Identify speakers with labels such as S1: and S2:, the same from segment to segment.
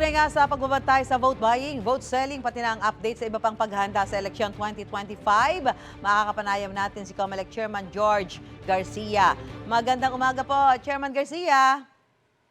S1: Kaugnay nga sa pagbabantay sa vote buying, vote selling, pati na ang update sa iba pang paghahanda sa eleksyon 2025, makakapanayam natin si COMELEC Chairman George Garcia. Magandang umaga po, Chairman Garcia.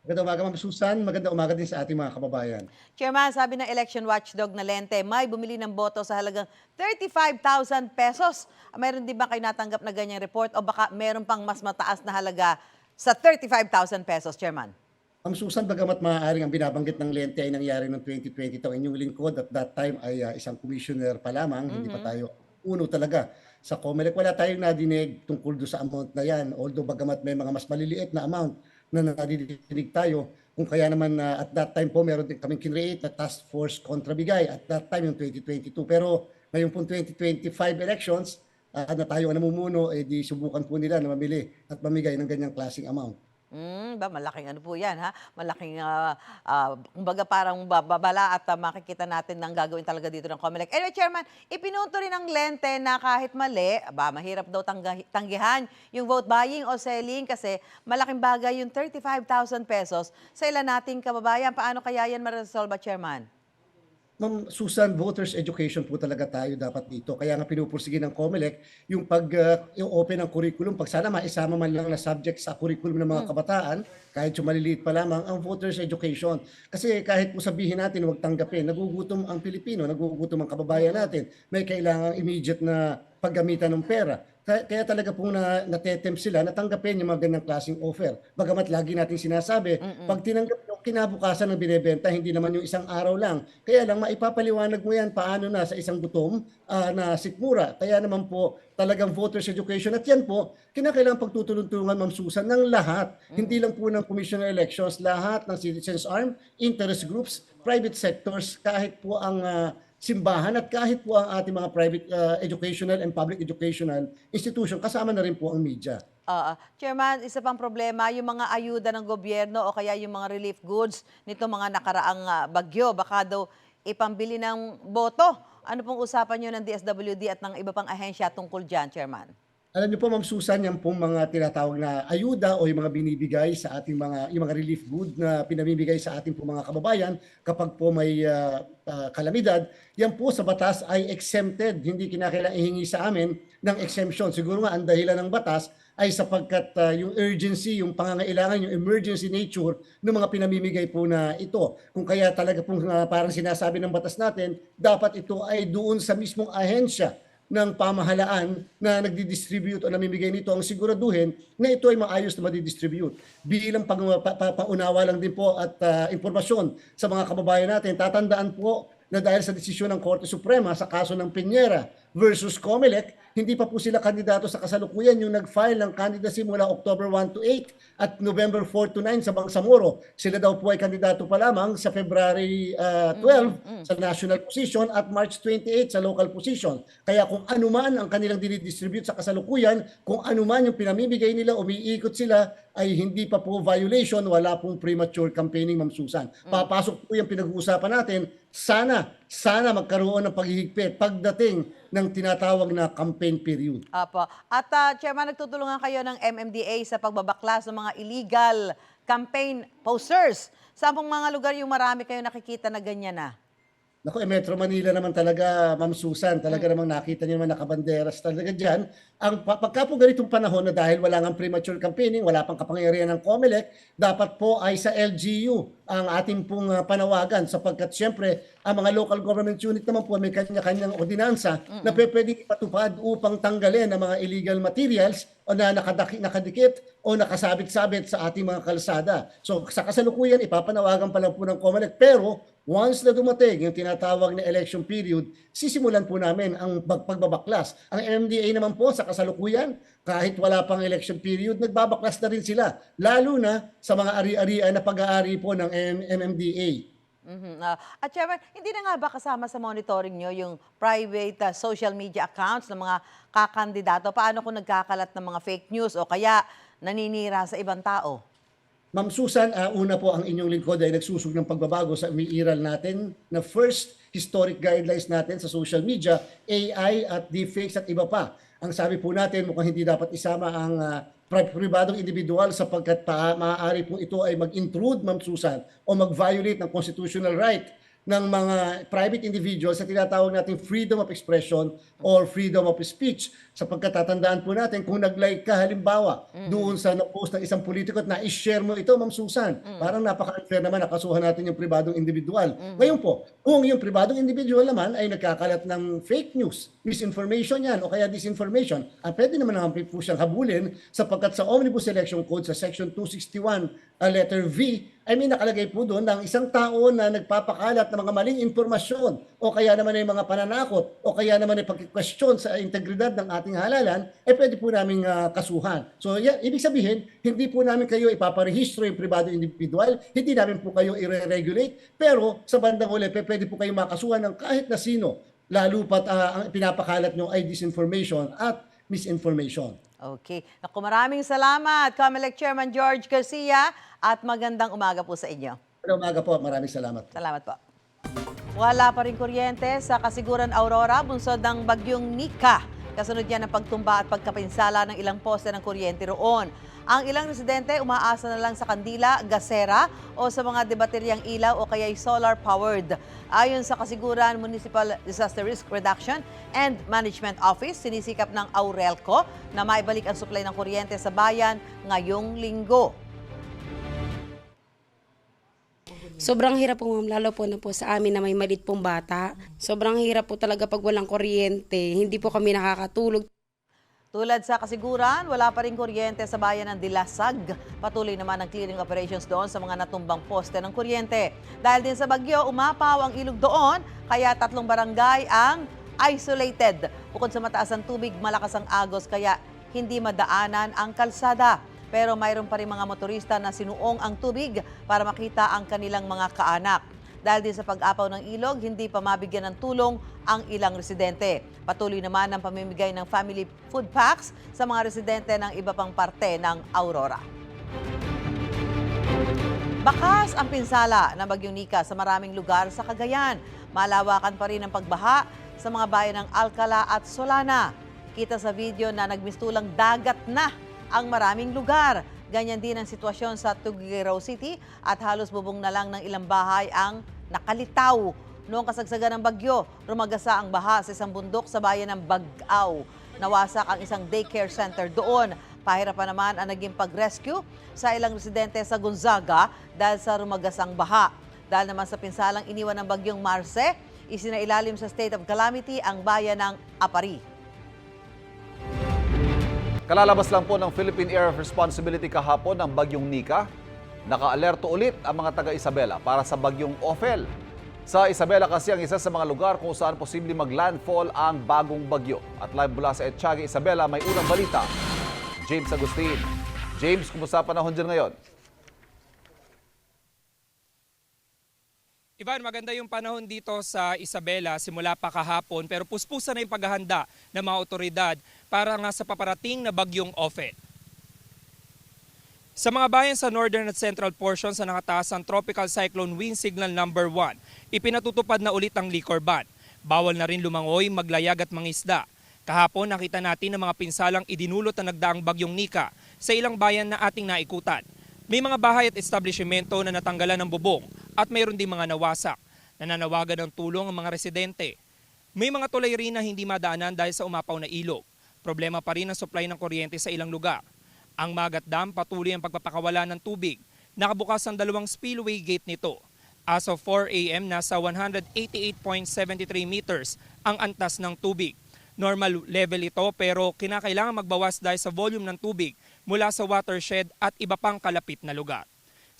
S2: Magandang umaga, Ma'am Susan. Magandang umaga din sa ating mga kababayan.
S1: Chairman, sabi ng election watchdog na Lente, may bumili ng boto sa halagang 35,000 pesos. Meron din ba kayo natanggap na ganyang report o baka meron pang mas mataas na halaga sa 35,000 pesos, Chairman?
S2: Ma'am Susan, bagamat maaaring ang binabanggit ng lente ay nangyari noong 2020, ang inyong lingkod at that time ay ah, isang commissioner pa lamang, hindi pa tayo uno talaga sa COMELEC. Wala tayong nadinig tungkol do sa amount na yan. Although bagamat may mga mas maliliit na amount na nadidinig tayo, kung kaya naman na at that time po meron din kaming kinreate na task force kontra bigay at that time yung 2022. Pero ngayon pong 2025 elections, ah, na tayo ang namumuno, eh di subukan po nila na mamili at mamigay ng ganyang klaseng amount.
S1: Mm, ba malaking ano po 'yan ha? Malaking ah, ah, kumbaga parang babala at ah, makikita natin ng gagawin talaga dito ng COMELEC. Anyway, Chairman, ipinunto rin ng Lente na kahit mali, ba mahirap daw tangga- tanggihan yung vote buying o selling kasi malaking bagay yung 35,000 pesos sa ilan nating kababayan. Paano kaya yan ma-resolve, Chairman?
S2: Ma'am Susan, voters education po talaga tayo dapat dito. Kaya nga pinupursige ng COMELEC yung pag uh, yung open ng curriculum, pag sana maisama man lang na subject sa curriculum ng mga kabataan, kahit yung maliliit pa lamang, ang voters education. Kasi kahit po sabihin natin, huwag tanggapin, nagugutom ang Pilipino, nagugutom ang kababayan natin. May kailangang immediate na paggamitan ng pera. Kaya, kaya talaga pong na, natetempt sila na tanggapin yung mga ganyang klaseng offer. Bagamat lagi natin sinasabi, pag tinanggap yung kinabukasan ng binebenta, hindi naman yung isang araw lang. Kaya lang maipapaliwanag mo yan paano na sa isang gutom ah, na sikmura. Kaya naman po talagang voters education at yan po, kinakailangan pagtutulungan Ma'am Susan ng lahat. Hindi lang po ng Commission on Elections, lahat ng citizens arm, interest groups, private sectors, kahit po ang ah, simbahan at kahit po ang ating mga private ah, educational and public educational institution, kasama na rin po ang media.
S1: Ah. Chairman, isa pang problema, yung mga ayuda ng gobyerno o kaya yung mga relief goods nito mga nakaraang ah, bagyo, baka daw ipambili ng boto. Ano pong usapan nyo ng DSWD at ng iba pang ahensya tungkol dyan, Chairman?
S2: Alam niyo po Ma'am Susan, yan pong mga tinatawag na ayuda o yung mga binibigay sa ating mga yung mga relief good na pinamimigay sa ating po mga kababayan kapag po may ah, ah, kalamidad, yan po sa batas ay exempted. Hindi kinakailangan ihingi sa amin ng exemption. Siguro nga ang dahilan ng batas ay sapagkat ah, yung urgency, yung pangangailangan, yung emergency nature ng mga pinamimigay po na ito. Kung kaya talaga pong ah, parang sinasabi ng batas natin, dapat ito ay doon sa mismong ahensya ng pamahalaan na nagdi-distribute o namimigay nito ang siguraduhin na ito ay maayos na madidistribute. Bilang pang, pa, pa- paunawa lang din po at ah, impormasyon sa mga kababayan natin, tatandaan po na dahil sa desisyon ng Korte Suprema sa kaso ng Piñera versus Comelec, hindi pa po sila kandidato sa kasalukuyan yung nag-file ng candidacy mula October 1 to 8 at November 4 to 9 sa Bangsamoro. Sila daw po ay kandidato pa lamang sa February ah, 12 sa national position at March 28 sa local position. Kaya kung ano man ang kanilang dinidistribute sa kasalukuyan, kung ano man yung pinamimigay nila, umiikot sila, ay hindi pa po violation, wala pong premature campaigning, Ma'am Susan. Papasok po yung pinag-uusapan natin, sana, sana magkaroon ng paghihigpit pagdating ng tinatawag na campaign period.
S1: Apo. At ah, Chairman, nagtutulungan kayo ng MMDA sa pagbabaklas ng mga illegal campaign posters. Saan pong mga lugar yung marami kayo nakikita na ganyan na?
S2: Naku, eh, Metro Manila naman talaga, Ma'am Susan, talaga namang nakita niyo naman nakabanderas talaga dyan. Ang pa- pagka po ganitong panahon na dahil wala nga premature campaigning, wala pang kapangyarihan ng COMELEC, dapat po ay sa LGU ang ating pong ah, panawagan sapagkat siyempre ang mga local government unit naman po may kanya-kanyang ordinansa na pe- pwedeng ipatupad upang tanggalin ang mga illegal materials o na nakadaki, nakadikit o nakasabit-sabit sa ating mga kalsada. So sa kasalukuyan, ipapanawagan pa lang po ng COMELEC pero once na dumating yung tinatawag na election period, sisimulan po namin ang pag- pagbabaklas. Ang MDA naman po sa kasalukuyan, kahit wala pang election period, nagbabaklas na rin sila. Lalo na sa mga ari-arian na pag-aari po ng MMDA.
S1: Mhm, ah. at Chairman, hindi na nga ba kasama sa monitoring nyo yung private ah, social media accounts ng mga kakandidato? Paano kung nagkakalat ng mga fake news o kaya naninira sa ibang tao?
S2: Ma'am Susan, ah, una po ang inyong lingkod ay nagsusog ng pagbabago sa umiiral natin na first historic guidelines natin sa social media, AI at deepfakes at iba pa. Ang sabi po natin mukhang hindi dapat isama ang pri- pribadong individual sapagkat pa, maaari po ito ay mag-intrude, Ma'am Susan, o mag-violate ng constitutional right ng mga private individuals sa tinatawag nating freedom of expression or freedom of speech. Sapagkat tatandaan po natin kung nag-like ka halimbawa doon sa na-post ng isang politiko at na-share mo ito, Ma'am Susan. Parang napaka-unfair naman nakasuhan natin yung pribadong individual. Ngayon po, kung yung pribadong individual naman ay nagkakalat ng fake news, misinformation yan o kaya disinformation, ah, pwede naman naman po siyang habulin sapagkat sa Omnibus Election Code sa Section 261 ah, letter V ay may nakalagay po doon ng isang tao na nagpapakalat ng mga maling impormasyon o kaya naman ay mga pananakot o kaya naman ay pagkikwestiyon sa integridad ng ating halalan, eh pwede po namin ah, kasuhan. So yan, ibig sabihin, hindi po namin kayo ipaparehistro yung pribado individual, hindi namin po kayo i-regulate, pero sa bandang uli, pe- pwede po kayo makasuhan ng kahit na sino, lalo pat ah, ang pinapakalat nyo ay disinformation at misinformation.
S1: Okay. Naku, maraming salamat, COMELEC Chairman George Garcia, at magandang umaga po sa inyo.
S2: Magandang umaga po, maraming salamat.
S1: Salamat po. Wala pa rin kuryente sa Kasiguran Aurora, bunsod ng bagyong Nika. Kasunod yan ng pagtumba at pagkapinsala ng ilang poste ng kuryente roon. Ang ilang residente umaasa na lang sa kandila, gasera o sa mga debateryang ilaw o kaya'y solar-powered. Ayon sa Kasiguran Municipal Disaster Risk Reduction and Management Office, sinisikap ng Aurelco na maibalik ang supply ng kuryente sa bayan ngayong linggo.
S3: Sobrang hirap po ma'am, lalo po na po sa amin na may malit pong bata. Sobrang hirap po talaga pag walang kuryente. Hindi po kami nakakatulog.
S1: Tulad sa kasiguran, wala pa rin kuryente sa bayan ng Dilasag. Patuloy naman ang clearing operations doon sa mga natumbang poste ng kuryente. Dahil din sa bagyo, umapaw ang ilog doon, kaya tatlong barangay ang isolated. Bukod sa mataas ang tubig, malakas ang agos, kaya hindi madaanan ang kalsada. Pero mayroon pa rin mga motorista na sinuong ang tubig para makita ang kanilang mga kaanak. Dahil din sa pag-apaw ng ilog, hindi pa mabigyan ng tulong ang ilang residente. Patuloy naman ang pamimigay ng family food packs sa mga residente ng iba pang parte ng Aurora. Bakas ang pinsala ng Bagyong Nika sa maraming lugar sa Cagayan. Malawakan pa rin ang pagbaha sa mga bayan ng Alcala at Solana. Kita sa video na nagmistulang dagat na ang maraming lugar. Ganyan din ang sitwasyon sa Tuguegarao City at halos bubong na lang ng ilang bahay ang nakalitaw. Noong kasagsagan ng bagyo, rumagasa ang baha sa isang bundok sa bayan ng Bagaw. Nawasak ang isang daycare center doon. Pahirapan naman ang naging pag-rescue sa ilang residente sa Gonzaga dahil sa rumagasang baha. Dahil naman sa pinsalang iniwan ng bagyong Marse, isinailalim sa state of calamity ang bayan ng Apari.
S4: Kalalabas lang po ng Philippine Area of Responsibility kahapon ng Bagyong Nika. Naka-alerto ulit ang mga taga Isabela para sa Bagyong Ophel. Sa Isabela kasi ang isa sa mga lugar kung saan posible mag-landfall ang bagong bagyo. At live mula sa Etchage, Isabela, may unang balita. James Agustin. James, kumusta panahon dyan ngayon?
S5: Ivan, maganda yung panahon dito sa Isabela simula pa kahapon pero puspusan na yung paghahanda ng mga otoridad para nga sa paparating na bagyong Ophel. Sa mga bayan sa northern at central portions sa nakataas ang Tropical Cyclone Wind Signal number 1, ipinatutupad na ulit ang liquor ban. Bawal na rin lumangoy, maglayag at mangisda. Kahapon nakita natin ang mga pinsalang idinulot na nagdaang bagyong Nika sa ilang bayan na ating naikutan. May mga bahay at establishmento na natanggalan ng bubong at mayroon din mga nawasak. Nananawagan ng tulong ang mga residente. May mga tulay rin na hindi madaanan dahil sa umapaw na ilog. Problema pa rin ang supply ng kuryente sa ilang lugar. Ang Magat Dam patuloy ang pagpapakawala ng tubig. Nakabukas ang dalawang spillway gate nito. As of 4 a.m., nasa 188.73 meters ang antas ng tubig. Normal level ito pero kinakailangan magbawas dahil sa volume ng tubig mula sa watershed at iba pang kalapit na lugar.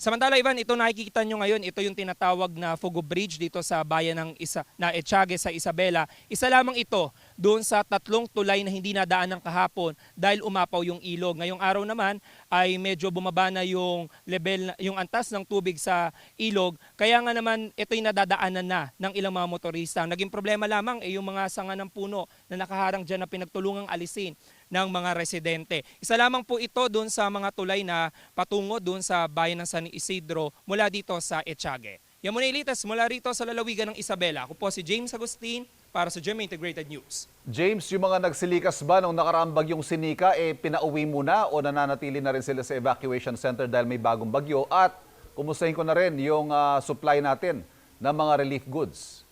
S5: Samantala, Ivan, ito nakikita nyo ngayon, ito yung tinatawag na Fugo Bridge dito sa bayan ng Isa, na Echage sa Isabela. Isa lamang ito doon sa tatlong tulay na hindi nadaan ng kahapon dahil umapaw yung ilog. Ngayong araw naman ay medyo bumaba na yung level, yung antas ng tubig sa ilog. Kaya nga naman ito yung nadadaanan na ng ilang mga motorista. Naging problema lamang ay yung mga sanga ng puno na nakaharang dyan na pinagtulungang alisin ng mga residente. Isa lamang po ito doon sa mga tulay na patungo doon sa bayan ng San Isidro mula dito sa Etiague. Yan muna ilitas mula rito sa lalawigan ng Isabela. Ako po si James Agustin para sa GMA Integrated News.
S4: James, yung mga nagsilikas ba nung nakaraang bagyong Sinika, eh pinauwi muna o nananatili na rin sila sa evacuation center dahil may bagong bagyo? At kumustahin ko na rin yung ah, supply natin ng mga relief goods.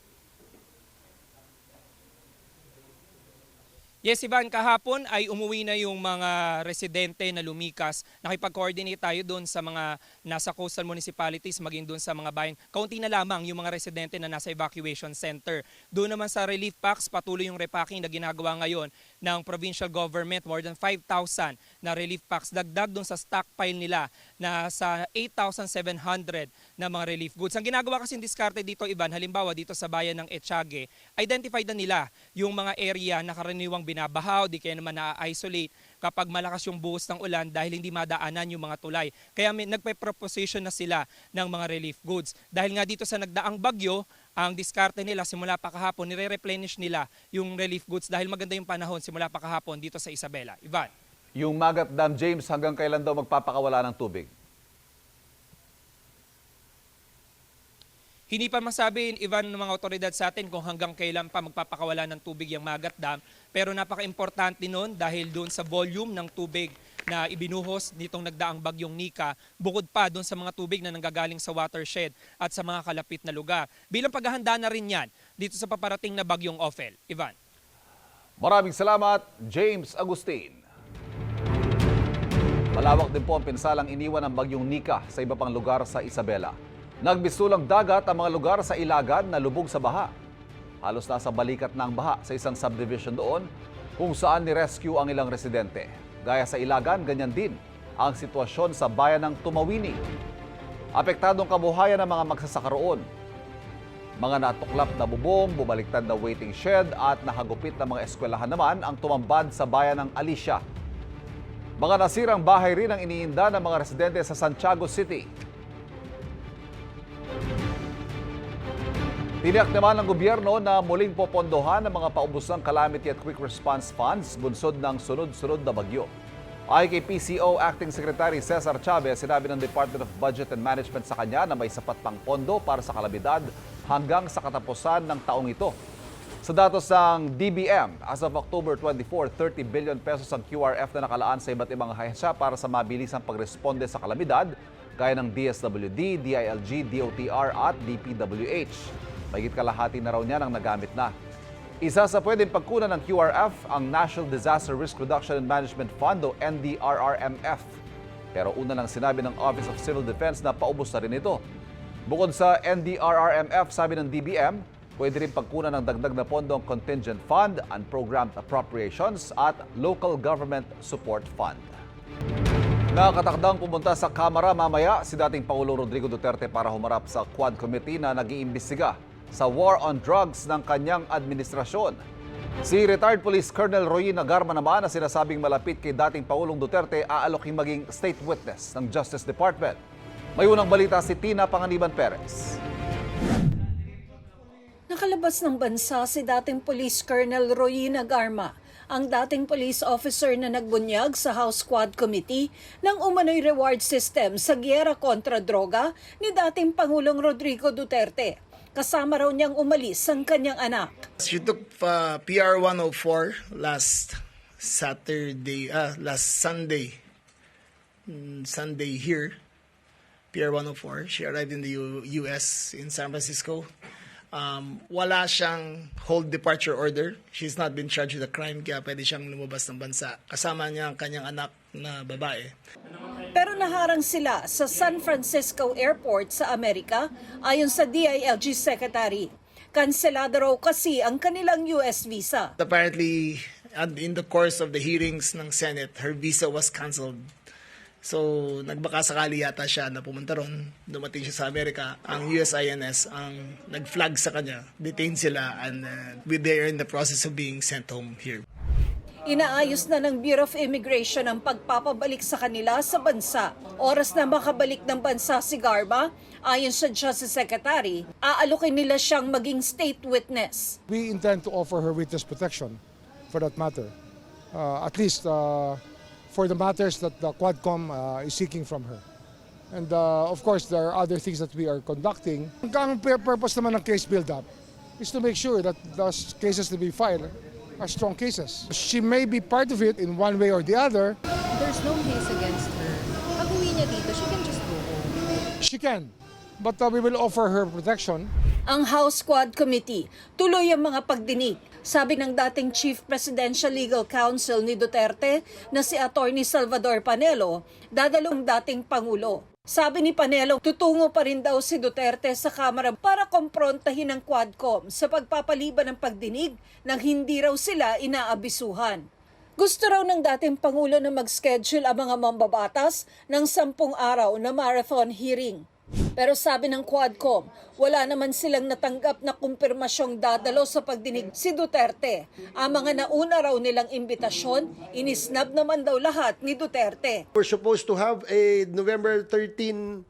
S5: Yes, Ivan, kahapon ay umuwi na yung mga residente na lumikas. Nakipag-coordinate tayo doon sa mga nasa coastal municipalities, maging doon sa mga bayan. Kaunti na lamang yung mga residente na nasa evacuation center. Doon naman sa relief packs, patuloy yung repacking na ginagawa ngayon ng provincial government. More than 5,000 na relief packs. Dagdag doon sa stockpile nila na sa 8,700 na mga relief goods. Ang ginagawa kasi diskarte dito, Ivan, halimbawa dito sa bayan ng Etiague, identify na nila yung mga area na karaniwang binabahaw, di kaya naman na-isolate kapag malakas yung buhos ng ulan dahil hindi madaanan yung mga tulay. Kaya may, nagpe-proposition na sila ng mga relief goods. Dahil nga dito sa nagdaang bagyo, ang diskarte nila simula pa kahapon, nire-replenish nila yung relief goods dahil maganda yung panahon simula pa kahapon dito sa Isabela. Ivan.
S4: Yung Magat Dam, James, hanggang kailan daw magpapakawala ng tubig?
S5: Hindi pa masabi, Ivan, ng mga otoridad sa atin kung hanggang kailan pa magpapakawala ng tubig yung Magat Dam. Pero napaka-importante nun dahil doon sa volume ng tubig na ibinuhos nitong nagdaang bagyong Nika, bukod pa doon sa mga tubig na nanggagaling sa watershed at sa mga kalapit na lugar. Bilang paghahanda na rin yan dito sa paparating na bagyong Ophel. Ivan.
S4: Maraming salamat, James Agustin. Malawak din po ang pinsalang iniwan ng bagyong Nika sa iba pang lugar sa Isabela. Nagbisulang dagat ang mga lugar sa Ilagan na lubog sa baha. Halos nasa balikat na ang baha sa isang subdivision doon kung saan ni-rescue ang ilang residente. Gaya sa Ilagan, ganyan din ang sitwasyon sa bayan ng Tumawini. Apektadong kabuhayan ng mga magsasaka roon. Mga natuklap na bubong, bumaliktad na waiting shed at nakagupit na mga eskwelahan naman ang tumambad sa bayan ng Alicia. Mga nasirang bahay rin ang iniinda ng mga residente sa Santiago City. Tiniyak naman ng gobyerno na muling popondohan ang mga paubos ng Calamity at Quick Response Funds bunsod ng sunod-sunod na bagyo. Ay kay PCO Acting Secretary Cesar Chavez, sinabi ng Department of Budget and Management sa kanya na may sapat pang pondo para sa kalamidad hanggang sa katapusan ng taong ito. Sa datos ng DBM, as of October 24, 30 billion pesos ang QRF na nakalaan sa iba't ibang ahensya para sa mabilisang pagresponde sa kalamidad, gaya ng DSWD, DILG, DOTR at DPWH. Mahigit kalahati na raw niya ang nagamit na. Isa sa pwedeng pagkunan ng QRF ang National Disaster Risk Reduction and Management Fund o NDRRMF. Pero una lang sinabi ng Office of Civil Defense na paubos na rin ito. Bukod sa NDRRMF, sabi ng DBM, pwede rin pagkunan ng dagdag na pondo ang Contingent Fund, Unprogrammed Appropriations at Local Government Support Fund. Nakatakdang pumunta sa Kamara mamaya si dating Pangulo Rodrigo Duterte para humarap sa Quad Committee na nag-iimbestiga sa war on drugs ng kanyang administrasyon. Si retired Police Colonel Roy Nagarma naman na sinasabing malapit kay dating Pangulong Duterte aaloking maging state witness ng Justice Department. May unang balita si Tina Panganiban Perez.
S6: Nakalabas ng bansa si dating Police Colonel Roy Nagarma, ang dating police officer na nagbunyag sa House Quad Committee ng umano'y reward system sa giyera kontra droga ni dating Pangulong Rodrigo Duterte. Kasama raw niyang umalis ang kanyang anak.
S7: She took uh, PR 104 last Saturday, uh, last Sunday, mm, Sunday here, PR 104. She arrived in the U- U.S. in San Francisco. Um, wala siyang hold departure order. She's not been charged with a crime kaya pwede siyang lumabas ng bansa. Kasama niya ang kanyang anak na babae.
S6: Pero naharang sila sa San Francisco Airport sa Amerika ayon sa DILG Secretary. Kanselado raw kasi ang kanilang US visa.
S7: Apparently, in the course of the hearings ng Senate, her visa was canceled. So, nagbaka sakali yata siya na pumunta ron. Dumating siya sa Amerika. Ang USINS ang nag-flag sa kanya. Detained sila and uh, they are in the process of being sent home here.
S6: Inaayos na ng Bureau of Immigration ang pagpapabalik sa kanila sa bansa. Oras na makabalik ng bansa si Garba, ayon sa Justice Secretary, aalokin nila siyang maging state witness.
S8: We intend to offer her witness protection for that matter. uh, at least uh, for the matters that the Quadcom uh, is seeking from her. And uh, of course, there are other things that we are conducting. Ang ang pur- purpose naman ng case build-up is to make sure that those cases to be filed are strong cases. She may be part of it in one way or the other.
S9: There's no case against her. Pag uwi niya dito, she can just go home.
S8: She can, but uh, we will offer her protection.
S6: Ang House Quad Committee tuloy ang mga pagdinig. Sabi ng dating Chief Presidential Legal Counsel ni Duterte na si Attorney Salvador Panelo, dadalong dating Pangulo. Sabi ni Panelo, tutungo pa rin daw si Duterte sa Kamara para komprontahin ng Quadcom sa pagpapaliban ng pagdinig nang hindi raw sila inaabisuhan. Gusto raw ng dating Pangulo na mag-schedule ang mga mambabatas ng sampung araw na marathon hearing. Pero sabi ng Quadcom, wala naman silang natanggap na kumpirmasyong dadalo sa pagdinig si Duterte. Ang mga nauna raw nilang imbitasyon, inisnab naman daw lahat ni Duterte.
S10: We're supposed to have a November 13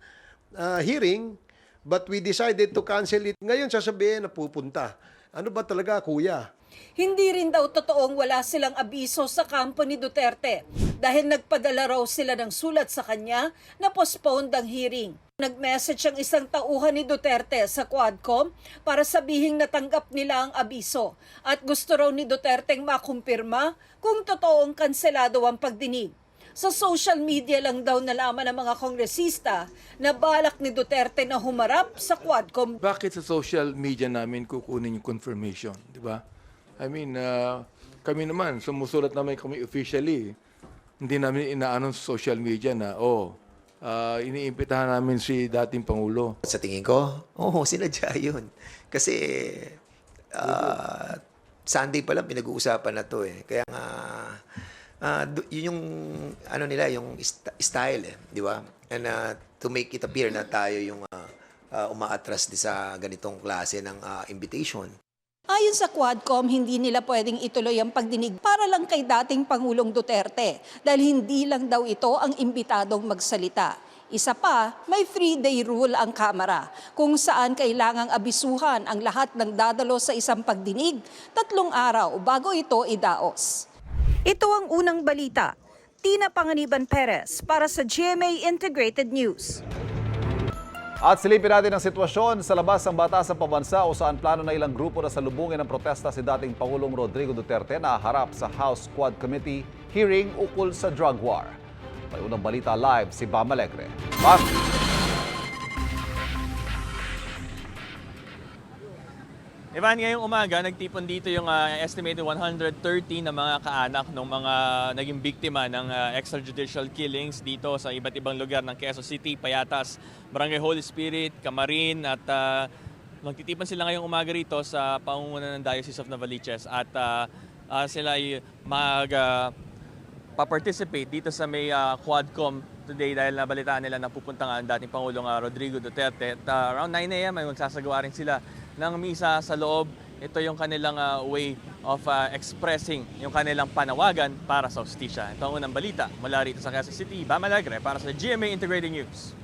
S10: uh, hearing, but we decided to cancel it. Ngayon sasabihin na pupunta. Ano ba talaga, kuya?
S6: Hindi rin daw totoong wala silang abiso sa kampo ni Duterte dahil nagpadala raw sila ng sulat sa kanya na postponed ang hearing. Nag-message ang isang tauhan ni Duterte sa Quadcom para sabihing natanggap nila ang abiso at gusto raw ni Duterte makumpirma kung totoong kanselado ang pagdinig. Sa social media lang daw nalaman ng mga kongresista na balak ni Duterte na humarap sa Quadcom
S11: bakit sa social media namin kukunin yung confirmation, di ba? I mean, uh, kami naman, sumusulat naman kami officially. Hindi namin inaano sa social media na, oh, uh, iniimbitahan namin si dating Pangulo.
S12: Sa tingin ko, oo, sinadya yun. Kasi, ah, Sunday pa lang pinag-uusapan na to eh. Kaya nga, du- yun yung, ano nila, yung st- style eh, di ba? And ah, to make it appear na tayo yung uh, umaatras di sa ganitong klase ng ah, invitation.
S6: Ayon sa Quadcom, hindi nila pwedeng ituloy ang pagdinig para lang kay dating Pangulong Duterte dahil hindi lang daw ito ang imbitadong magsalita. Isa pa, may three-day rule ang Kamara kung saan kailangang abisuhan ang lahat ng dadalo sa isang pagdinig tatlong araw bago ito idaos. Ito ang unang balita. Tina Panganiban Perez para sa GMA Integrated News.
S4: At silipin natin ang sitwasyon sa labas ng batas ng pabansa o saan plano na ilang grupo na salubungin ng protesta si dating Pangulong Rodrigo Duterte na harap sa House Quad Committee hearing ukol sa drug war. May unang balita live si Bam Alegre. Bam!
S5: Evan, ngayong umaga, nagtipon dito yung ah, estimated 130 na mga kaanak ng mga naging biktima ng ah, extrajudicial killings dito sa iba't ibang lugar ng Quezon City, Payatas, Barangay Holy Spirit, Camarin at ah, magtitipon sila ngayong umaga rito sa pangunguna ng Diocese of Novaliches at ah, ah, sila ay mag ah, pa-participate dito sa may ah, Quadcom today dahil nabalitaan nila na pupunta nga ang dating Pangulong ah, Rodrigo Duterte. At ah, around 9 a.m. ay magsasagawa rin sila ng misa sa loob. Ito yung kanilang ah, way of ah, expressing yung kanilang panawagan para sa hostisya. Ito ang unang balita mula rito sa Quezon City. Bam Alegre para sa GMA Integrated News.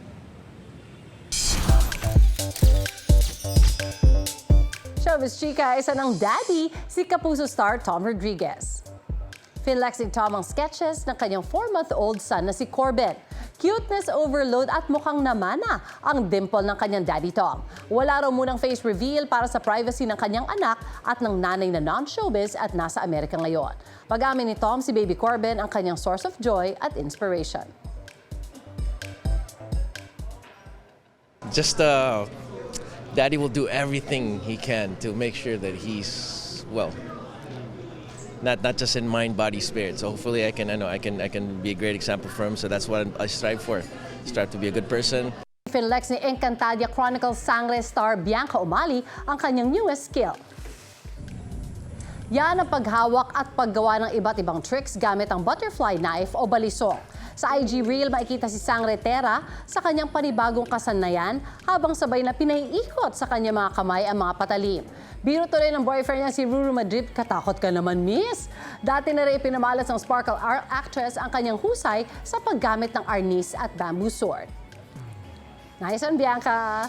S9: Showbiz Chica, isa ng daddy, si Kapuso star Tom Rodriguez. Finlexing Tom ang sketches ng kanyang 4-month-old son na si Corbin. Cuteness overload at mukhang namana ang dimple ng kanyang daddy Tom. Wala raw munang face reveal para sa privacy ng kanyang anak at ng nanay na non-showbiz at nasa Amerika ngayon. Pag-amin ni Tom, si baby Corbin ang kanyang source of joy at inspiration.
S13: just uh, daddy will do everything he can to make sure that he's well not not just in mind body spirit. So hopefully i can i know i can i can be a great example for him. So that's what i strive for. Strive to be a good person.
S9: Finlex ni Encantadia Chronicles Sangre star Bianca Umali ang kanyang newest skill. Yan ang paghawak at paggawa ng iba't ibang tricks gamit ang butterfly knife o balisong. Sa IG Reel, makikita si Sangre Terra sa kanyang panibagong kasanayan habang sabay na pinaiikot sa kanyang mga kamay ang mga patalim. Biro tuloy ng boyfriend niya si Ruru Madrid, katakot ka naman, miss! Dati na rin pinamalas ng Sparkle Art actress ang kanyang husay sa paggamit ng arnis at bamboo sword. Nice one, Bianca!